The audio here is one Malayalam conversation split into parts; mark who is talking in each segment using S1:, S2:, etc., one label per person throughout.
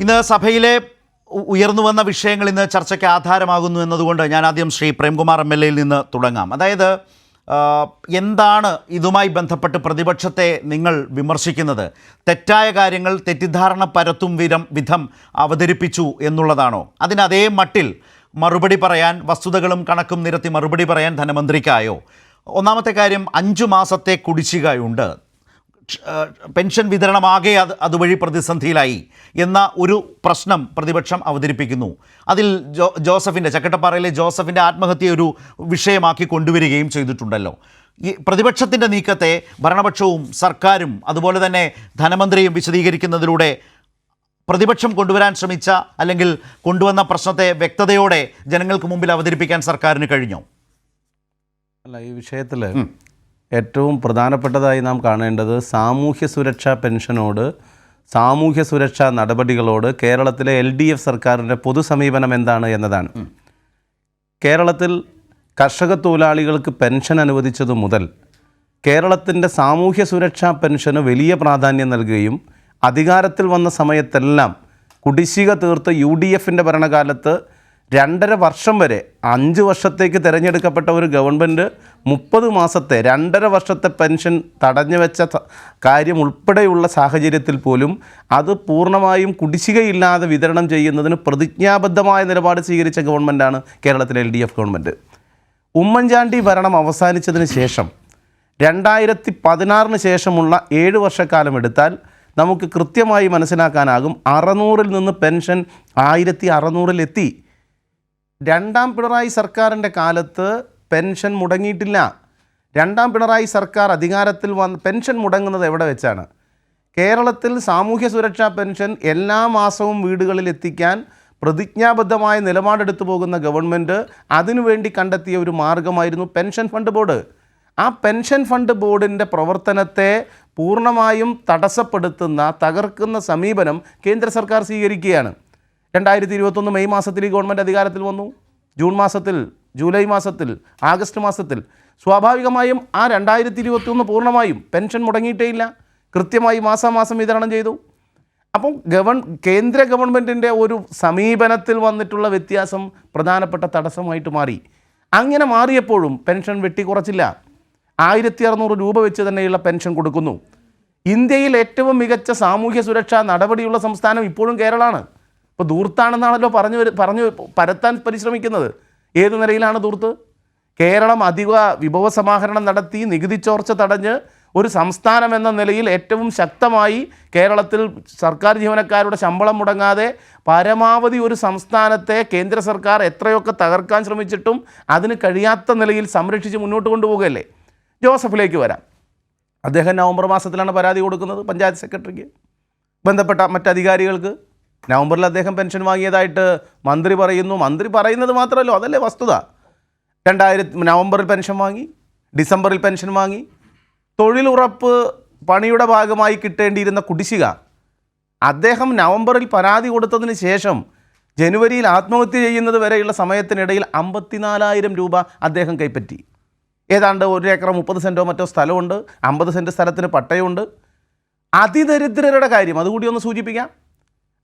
S1: ഇന്ന് സഭയിലെ ഉയർന്നു വന്ന വിഷയങ്ങൾ ഇന്ന് ചർച്ചയ്ക്ക് ആധാരമാകുന്നു എന്നതുകൊണ്ട് ഞാൻ ആദ്യം ശ്രീ പ്രേംകുമാർ എം എൽ എയിൽ നിന്ന് തുടങ്ങാം. അതായത് എന്താണ് ഇതുമായി ബന്ധപ്പെട്ട് പ്രതിപക്ഷത്തെ നിങ്ങൾ വിമർശിക്കുന്നത്? തെറ്റായ കാര്യങ്ങൾ തെറ്റിദ്ധാരണ പരത്തും വിധം വിധം അവതരിപ്പിച്ചു എന്നുള്ളതാണോ? അതിനതേ അതേ മട്ടിൽ മറുപടി പറയാൻ വസ്തുതകളും കണക്കും നിരത്തി മറുപടി പറയാൻ ധനമന്ത്രിക്കായോ? ഒന്നാമത്തെ കാര്യം അഞ്ചു മാസത്തെ കുടിശ്ശികയുണ്ട്. പെൻഷൻ വിതരണമാകെ അത് അതുവഴി പ്രതിസന്ധിയിലായി എന്ന ഒരു പ്രശ്നം പ്രതിപക്ഷം അവതരിപ്പിക്കുന്നു. അതിൽ ജോ ജോസഫിന്റെ ചക്കട്ടപ്പാറയിലെ ജോസഫിന്റെ ആത്മഹത്യ ഒരു വിഷയമാക്കി കൊണ്ടുവരികയും ചെയ്തിട്ടുണ്ടല്ലോ. ഈ പ്രതിപക്ഷത്തിന്റെ നീക്കത്തെ ഭരണപക്ഷവും സർക്കാരും അതുപോലെ തന്നെ ധനമന്ത്രിയും വിശദീകരിക്കുന്നതിലൂടെ പ്രതിപക്ഷം കൊണ്ടുവരാൻ ശ്രമിച്ച അല്ലെങ്കിൽ കൊണ്ടുവന്ന പ്രശ്നത്തെ വ്യക്തതയോടെ ജനങ്ങൾക്ക് മുമ്പിൽ അവതരിപ്പിക്കാൻ സർക്കാരിന് കഴിഞ്ഞോ?
S2: അല്ല ഈ വിഷയത്തിൽ ഏറ്റവും പ്രധാനപ്പെട്ടതായി നാം കാണേണ്ടത് സാമൂഹ്യ സുരക്ഷാ പെൻഷനോട് സാമൂഹ്യ സുരക്ഷാ നടപടികളോട് കേരളത്തിലെ എൽ ഡി എഫ് സർക്കാരിന്റെ പൊതുസമീപനം എന്താണ് എന്നതാണ്. കേരളത്തിൽ കർഷക തൊഴിലാളികൾക്ക് പെൻഷൻ അനുവദിച്ചതു മുതൽ കേരളത്തിന്റെ സാമൂഹ്യ സുരക്ഷാ പെൻഷന് വലിയ പ്രാധാന്യം നൽകുകയും അധികാരത്തിൽ വന്ന സമയത്തെല്ലാം കുടിശ്ശിക തീർത്ത് യു ഡി എഫിന്റെ ഭരണകാലത്ത് രണ്ടര വർഷം വരെ അഞ്ച് വർഷത്തേക്ക് തിരഞ്ഞെടുക്കപ്പെട്ട ഒരു ഗവൺമെന്റ് മുപ്പത് മാസത്തെ രണ്ടര വർഷത്തെ പെൻഷൻ തടഞ്ഞു വെച്ച കാര്യം ഉൾപ്പെടെയുള്ള സാഹചര്യത്തിൽ പോലും അത് പൂർണമായും കുടിശ്ശികയില്ലാതെ വിതരണം ചെയ്യുന്നതിന് പ്രതിജ്ഞാബദ്ധമായ നിലപാട് സ്വീകരിച്ച ഗവൺമെന്റാണ് കേരളത്തിലെ L D F government Oommen Chandy ഭരണം അവസാനിച്ചതിന് ശേഷം രണ്ടായിരത്തി പതിനാറിന് ശേഷമുള്ള ഏഴ് വർഷക്കാലം എടുത്താൽ നമുക്ക് കൃത്യമായി മനസ്സിലാക്കാനാകും അറുന്നൂറിൽ നിന്ന് പെൻഷൻ ആയിരത്തി അറുന്നൂറിലെത്തി രണ്ടാം പിണറായി സർക്കാരിന്റെ കാലത്ത് പെൻഷൻ മുടങ്ങിയിട്ടില്ല. രണ്ടാം പിണറായി സർക്കാർ അധികാരത്തിൽ വന്ന് പെൻഷൻ മുടങ്ങുന്നത് എവിടെ വെച്ചാണ്? കേരളത്തിൽ സാമൂഹ്യ സുരക്ഷാ പെൻഷൻ എല്ലാ മാസവും വീടുകളിൽ എത്തിക്കാൻ പ്രതിജ്ഞാബദ്ധമായ നിലപാടെടുത്തു പോകുന്ന ഗവൺമെന്റ് അതിനുവേണ്ടി കണ്ടെത്തിയ ഒരു മാർഗമായിരുന്നു പെൻഷൻ ഫണ്ട് ബോർഡ്. ആ പെൻഷൻ ഫണ്ട് ബോർഡിന്റെ പ്രവർത്തനത്തെ പൂർണമായും തടസ്സപ്പെടുത്തുന്ന തകർക്കുന്ന സമീപനം കേന്ദ്ര സർക്കാർ സ്വീകരിക്കുകയാണ്. രണ്ടായിരത്തി ഇരുപത്തൊന്ന് മെയ് മാസത്തിൽ ഈ ഗവൺമെന്റ് അധികാരത്തിൽ വന്നു. ജൂൺ മാസത്തിൽ ജൂലൈ മാസത്തിൽ ആഗസ്റ്റ് മാസത്തിൽ. സ്വാഭാവികമായും ആ രണ്ടായിരത്തി ഇരുപത്തൊന്ന് പൂർണമായും പെൻഷൻ മുടങ്ങിയിട്ടേയില്ല കൃത്യമായി മാസാമാസം വിതരണം ചെയ്തു. അപ്പം ഗവൺ കേന്ദ്ര ഗവൺമെന്റിന്റെ ഒരു സമീപനത്തിൽ വന്നിട്ടുള്ള വ്യത്യാസം പ്രധാനപ്പെട്ട തടസ്സമായിട്ട് മാറി. അങ്ങനെ മാറിയപ്പോഴും പെൻഷൻ വെട്ടിക്കുറച്ചില്ല. ആയിരത്തി അറുന്നൂറ് രൂപ വെച്ച് തന്നെയുള്ള പെൻഷൻ കൊടുക്കുന്നു. ഇന്ത്യയിൽ ഏറ്റവും മികച്ച സാമൂഹ്യ സുരക്ഷാ നടപടിയുള്ള സംസ്ഥാനം ഇപ്പോഴും കേരളമാണ് ഇപ്പോൾ ദൂർത്താണെന്നാണല്ലോ പറഞ്ഞു പറഞ്ഞു പരത്താൻ പരിശ്രമിക്കുന്നത്. ഏത് നിലയിലാണ് ദൂർത്ത്? കേരളം അധിക വിഭവ സമാഹരണം നടത്തി നികുതി ചോർച്ച തടഞ്ഞ് ഒരു സംസ്ഥാനം എന്ന നിലയിൽ ഏറ്റവും ശക്തമായി കേരളത്തിൽ സർക്കാർ ജീവനക്കാരുടെ ശമ്പളം മുടങ്ങാതെ പരമാവധി ഒരു സംസ്ഥാനത്തെ കേന്ദ്ര സർക്കാർ എത്രയൊക്കെ തകർക്കാൻ ശ്രമിച്ചിട്ടും അതിന് കഴിയാത്ത നിലയിൽ സംരക്ഷിച്ച് മുന്നോട്ട് കൊണ്ടുപോകുകയല്ലേ ജോസഫിലേക്ക് വരാം. അദ്ദേഹം നവംബർ മാസത്തിലാണ് പരാതി കൊടുക്കുന്നത് പഞ്ചായത്ത് സെക്രട്ടറിക്ക്. ബന്ധപ്പെട്ട മറ്റധികാരികൾക്ക് നവംബറിൽ അദ്ദേഹം പെൻഷൻ വാങ്ങിയതായിട്ട് മന്ത്രി പറയുന്നു. മന്ത്രി പറയുന്നത് മാത്രമല്ലോ അതല്ലേ വസ്തുത. രണ്ടായിരത്തി നവംബറിൽ പെൻഷൻ വാങ്ങി ഡിസംബറിൽ പെൻഷൻ വാങ്ങി. തൊഴിലുറപ്പ് പണിയുടെ ഭാഗമായി കിട്ടേണ്ടിയിരുന്ന കുടിശ്ശിക. അദ്ദേഹം നവംബറിൽ പരാതി കൊടുത്തതിന് ശേഷം ജനുവരിയിൽ ആത്മഹത്യ ചെയ്യുന്നത് വരെയുള്ള സമയത്തിനിടയിൽ അമ്പത്തിനാലായിരം രൂപ അദ്ദേഹം കൈപ്പറ്റി. ഏതാണ്ട് ഒരു ഏക്കർ മുപ്പത് സെന്റോ മറ്റോ സ്ഥലമുണ്ട്. അമ്പത് സെന്റ് സ്ഥലത്തിന് പട്ടയമുണ്ട് അതിദരിദ്രരുടെ കാര്യം അതുകൂടി ഒന്ന് സൂചിപ്പിക്കാം.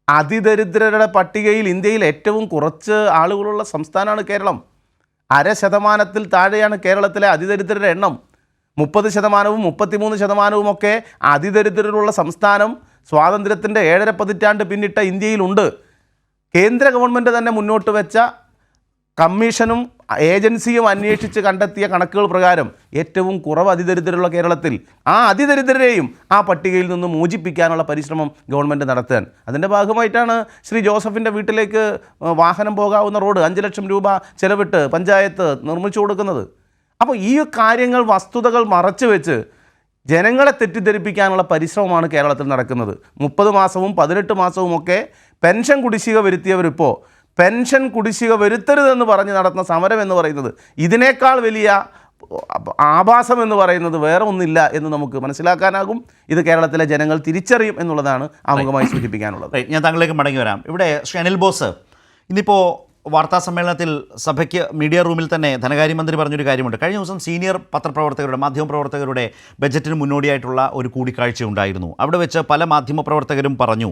S2: അതിദരിദ്രരുടെ പട്ടികയിൽ ഇന്ത്യയിൽ ഏറ്റവും കുറച്ച് ആളുകളുള്ള സംസ്ഥാനമാണ് കേരളം. അര ശതമാനത്തിൽ താഴെയാണ് കേരളത്തിലെ അതിദരിദ്രരുടെ എണ്ണം. മുപ്പത് ശതമാനവും മുപ്പത്തിമൂന്ന് ശതമാനവും ഒക്കെ അതിദരിദ്രരുള്ള സംസ്ഥാനം. സ്വാതന്ത്ര്യത്തിന്റെ ഏഴര പതിറ്റാണ്ട് പിന്നിട്ട ഇന്ത്യയിലുണ്ട്. കേന്ദ്ര ഗവൺമെന്റ് തന്നെ മുന്നോട്ട് വെച്ച കമ്മീഷനും ഏജൻസിയും അന്വേഷിച്ച് കണ്ടെത്തിയ കണക്കുകൾ പ്രകാരം ഏറ്റവും കുറവ് അതിദരിദ്രരുള്ള കേരളത്തിൽ ആ അതിദരിദ്രരെയും ആ പട്ടികയിൽ നിന്ന് മോചിപ്പിക്കാനുള്ള പരിശ്രമം ഗവൺമെന്റ് നടത്താൻ. അതിന്റെ ഭാഗമായിട്ടാണ് ശ്രീ ജോസഫിന്റെ വീട്ടിലേക്ക് വാഹനം പോകാവുന്ന റോഡ് അഞ്ച് ലക്ഷം രൂപ ചെലവിട്ട് പഞ്ചായത്ത് നിർമ്മിച്ചു കൊടുക്കുന്നത്. അപ്പോൾ ഈ കാര്യങ്ങൾ വസ്തുതകൾ മറച്ചു വെച്ച് ജനങ്ങളെ തെറ്റിദ്ധരിപ്പിക്കാനുള്ള പരിശ്രമമാണ് കേരളത്തിൽ നടക്കുന്നത്. മുപ്പത് മാസവും പതിനെട്ട് മാസവും ഒക്കെ പെൻഷൻ കുടിശ്ശിക വരുത്തിയവരിപ്പോൾ പെൻഷൻ കുടിശ്ശിക വരുത്തരുതെന്ന് പറഞ്ഞ് നടത്തുന്ന സമരം എന്ന് പറയുന്നത് ഇതിനേക്കാൾ വലിയ ആഭാസം എന്ന് പറയുന്നത് വേറെ ഒന്നില്ല എന്ന് നമുക്ക് മനസ്സിലാക്കാനാകും. ഇത് കേരളത്തിലെ ജനങ്ങൾ തിരിച്ചറിയും എന്നുള്ളതാണ് ആമുഖമായി സൂചിപ്പിക്കാനുള്ളത്.
S1: ഞാൻ താങ്കളിലേക്ക് മടങ്ങി വരാം. ഇവിടെ ശ്രീ അനിൽ ബോസ് ഇന്നിപ്പോൾ വാർത്താ സമ്മേളനത്തിൽ സഭയ്ക്ക് മീഡിയ റൂമിൽ തന്നെ ധനകാര്യമന്ത്രി പറഞ്ഞൊരു കാര്യമുണ്ട്. കഴിഞ്ഞ ദിവസം സീനിയർ പത്രപ്രവർത്തകരുടെ മാധ്യമപ്രവർത്തകരുടെ ബജറ്റിന് മുന്നോടിയായിട്ടുള്ള ഒരു കൂടിക്കാഴ്ച ഉണ്ടായിരുന്നു. അവിടെ വെച്ച് പല മാധ്യമപ്രവർത്തകരും പറഞ്ഞു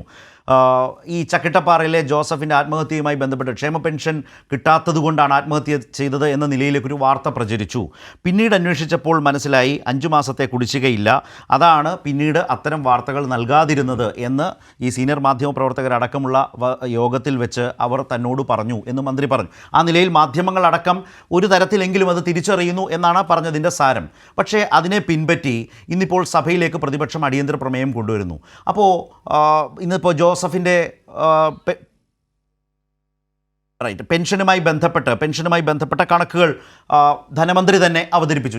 S1: ഈ ചക്കിട്ടപ്പാറയിലെ ജോസഫിന്റെ ആത്മഹത്യയുമായി ബന്ധപ്പെട്ട് ക്ഷേമ പെൻഷൻ കിട്ടാത്തതുകൊണ്ടാണ് ആത്മഹത്യ ചെയ്തത് എന്ന നിലയിലേക്ക് ഒരു വാർത്ത പ്രചരിച്ചു. പിന്നീട് അന്വേഷിച്ചപ്പോൾ മനസ്സിലായി അഞ്ചു മാസത്തെ കുടിശ്ശികയില്ല. അതാണ് പിന്നീട് അത്തരം വാർത്തകൾ നൽകാതിരുന്നത് എന്ന് ഈ സീനിയർ മാധ്യമ പ്രവർത്തകരടക്കമുള്ള യോഗത്തിൽ വെച്ച് അവർ തന്നോട് പറഞ്ഞു എന്ന് മന്ത്രി പറഞ്ഞു. ആ നിലയിൽ മാധ്യമങ്ങളടക്കം ഒരു തരത്തിലെങ്കിലും അത് തിരിച്ചറിയുന്നു എന്നാണ് പറഞ്ഞതിന്റെ സാരം. പക്ഷേ അതിനെ പിൻപറ്റി ഇന്നിപ്പോൾ സഭയിലേക്ക് പ്രതിപക്ഷം അടിയന്തര പ്രമേയം കൊണ്ടുവരുന്നു. അപ്പോൾ ഇന്നിപ്പോൾ ജോസഫിന്റെ റൈറ്റ് പെൻഷനുമായി ബന്ധപ്പെട്ട് പെൻഷനുമായി ബന്ധപ്പെട്ട കണക്കുകൾ ധനമന്ത്രി തന്നെ അവതരിപ്പിച്ചു.